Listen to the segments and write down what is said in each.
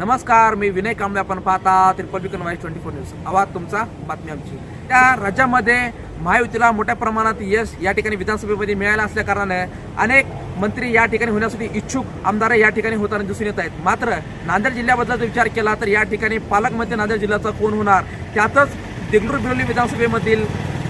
नमस्कार मी विनय कांबळे आपण पाहता Republican voice twenty four news. आवाज तुमचा बातमी आमची. त्या राज्यामध्ये महायुतीला मोठ्या प्रमाणात यश या ठिकाणी विधानसभेमध्ये मिळालं असल्या कारणाने अनेक मंत्री या ठिकाणी होण्यासाठी इच्छुक आमदार या ठिकाणी होताना दिसून येत आहेत. मात्र नांदेड जिल्ह्याबद्दल जर विचार केला तर या ठिकाणी पालकमंत्री नांदेड जिल्ह्याचा कोण होणार? त्यातच देगलूर बिरोली विधानसभेमधील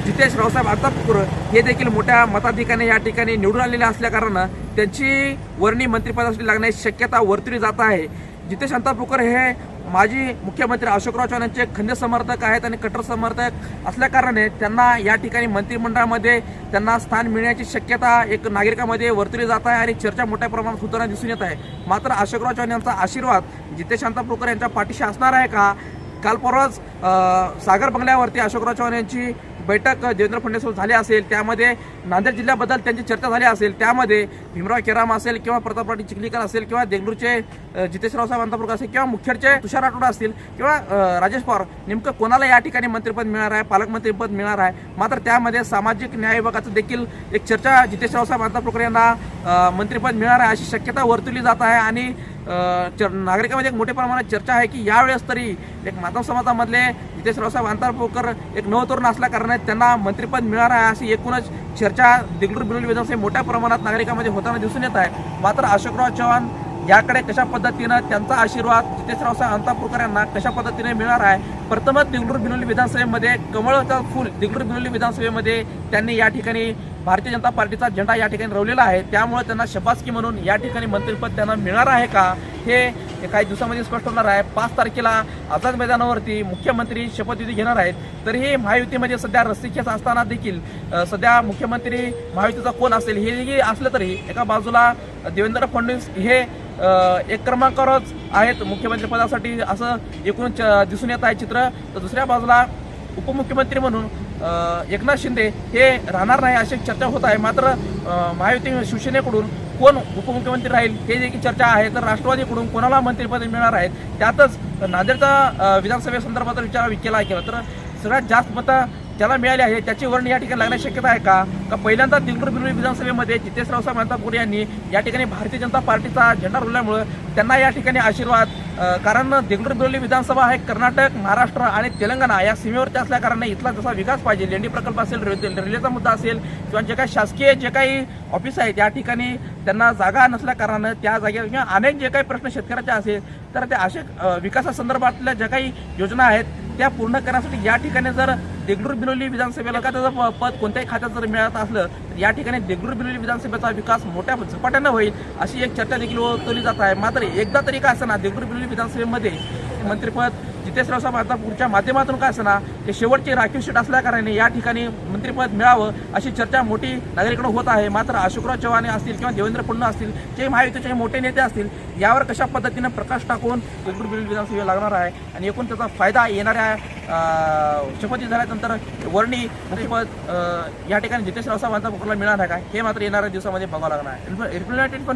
जितेश रावसाहेब आतापूर हे देखील मोठ्या मताधिकाने या ठिकाणी निवडून आलेले असल्या कारणानं त्यांची वर्णी मंत्रिपदासाठी लागण्याची शक्यता वर्तवली जात आहे. जिथे शांता पोकर हे माजी मुख्यमंत्री अशोकराव चव्हाण यांचे खंद समर्थक आहेत आणि कट्टर समर्थक असल्या कारणाने त्यांना या ठिकाणी मंत्रिमंडळामध्ये त्यांना स्थान मिळण्याची शक्यता एक नागरिकामध्ये वर्तवली जात आहे आणि चर्चा मोठ्या प्रमाणात होताना दिसून येत आहे. मात्र अशोकराव चव्हाण यांचा आशीर्वाद जितेश पोकर यांच्या पाठीशी असणार आहे का? काल परवाच सागर बंगल्यावरती अशोकराव चव्हाण यांची बैठक देवेंद्र फडणवीस झाली असेल त्यामध्ये नांदेड जिल्ह्याबद्दल त्यांची चर्चा झाली असेल त्यामध्ये भीमराव केराम असेल किंवा प्रताप पाटील चिखलीकर असेल किंवा देगलूरचे अ, जितेशराव साहेब अंतापूरकर असेल किंवा मुखेडचे तुषार राठोड असतील किंवा राजेश पवार नेमकं कोणाला या ठिकाणी मंत्रिपद मिळणार आहे पालकमंत्रीपद मिळणार आहे? मात्र त्यामध्ये सामाजिक न्याय विभागाचं देखील एक चर्चा जितेशराव साहेब अंतापूरकर यांना मंत्रिपद मिळणार आहे अशी शक्यता वर्तवली जात आहे आणि नागरिकांमध्ये एक मोठ्या प्रमाणात चर्चा आहे की यावेळेस तरी एक माधव समाजामधले जितेश रावसाहेब अंतारपूरकर एक नवतरुण असल्याकारणाने त्यांना मंत्रिपद मिळणार आहे अशी एकूणच चर्चा दिगडूर बिरुल विधानसभे मोठ्या प्रमाणात नागरिकांमध्ये होताना दिसून येत आहे. मात्र अशोकराव चव्हाण याकडे कशा पद्धतीनं त्यांचा आशीर्वाद जितेश साहेब अंतापूरकर यांना कशा पद्धतीने मिळणार आहे? प्रथमच दिंगडूर बिनोली विधानसभेमध्ये कमळचा फूल देगलूर बिनोली विधानसभेमध्ये त्यांनी या ठिकाणी भारतीय जनता पार्टीचा झेंडा या ठिकाणी रवलेला आहे. त्यामुळे त्यांना शबासकी म्हणून या ठिकाणी मंत्रिपद त्यांना मिळणार आहे का? हे काही दिवसामध्ये स्पष्ट होणार आहे. पाच तारखेला आझाद मैदानावरती मुख्यमंत्री शपथविधी घेणार आहेत. तरीही महायुतीमध्ये सध्या रस्सीखेच असताना देखील सध्या मुख्यमंत्री महायुतीचा कोण असेल हे देखील असलं तरी एका बाजूला देवेंद्र फडणवीस हे एक क्रमांकावरच आहेत मुख्यमंत्रीपदासाठी असं एकूण च- दिसून येत आहे चित्र. तर दुसऱ्या बाजूला उपमुख्यमंत्री म्हणून एकनाथ शिंदे हे राहणार नाही अशी चर्चा होत आहे. मात्र महायुती शिवसेनेकडून कोण उपमुख्यमंत्री राहील हे देखील चर्चा आहे. तर राष्ट्रवादीकडून कोणाला मंत्रिपद मिळणार आहेत? त्यातच नांदेडचा अ, विधानसभेसंदर्भात विचार केला गेला तर सगळ्यात जास्त मतं ज्याला मिळाली आहे त्याची वर्णी या ठिकाणी लागण्याची शक्यता आहे का? का पहिल्यांदा दिलगुर बिलोली विधानसभेमध्ये जितेशराव साहेब अंतापूर यांनी या ठिकाणी भारतीय जनता पार्टीचा झेंडा रोवल्यामुळं त्यांना या ठिकाणी आशीर्वाद कारण देगलूर बिरोली विधानसभा आहे कर्नाटक महाराष्ट्र आणि तेलंगणा या सीमेवरती असल्याकारणाने इथला जसा विकास पाहिजे लेंडी प्रकल्प असेल रेल्वेचा मुद्दा असेल किंवा जे काही शासकीय जे काही ऑफिस आहेत या ठिकाणी त्यांना जागा नसल्याकारणानं त्या जागेवर किंवा अनेक जे काही प्रश्न शेतकऱ्याचे असेल तर त्या असे विकासासंदर्भातल्या ज्या काही योजना आहेत त्या पूर्ण करण्यासाठी या ठिकाणी जर देगलूर बिलोली विधानसभेला का त्याचं प- पद कोणत्याही खात्यात जर मिळत असलं तर या ठिकाणी देगलूर बिलोली विधानसभेचा विकास मोठ्या झपाट्यानं होईल अशी एक चर्चा देखील होतवली जात आहे. मात्र एकदा तरी काय असताना देगलूर बिलोली विधानसभेमध्ये मंत्रिपद जितेशराव साहेब आता पुढच्या माध्यमातून काय असताना ते शेवटची राखीव सीट असल्याकारणाने या ठिकाणी मंत्रिपद मिळावं अशी चर्चा मोठी नागरिकडून होत आहे. मात्र अशोकराव चव्हाण असतील किंवा देवेंद्र फडणवीस असतील जे महायुतीचे मोठे नेते असतील यावर कशा पद्धतीनं प्रकाश टाकून देगलूर विधानसभेला लागणार आहे? आणि एकूण त्याचा फायदा येणाऱ्या शपथी झाल्यानंतर वर्णी मुख्यपद या ठिकाणी जितेशराव रावसाहेब यांचा मिळणार आहे का? हे मात्र येणाऱ्या दिवसामध्ये बघावं लागणार आहे. युनायटेड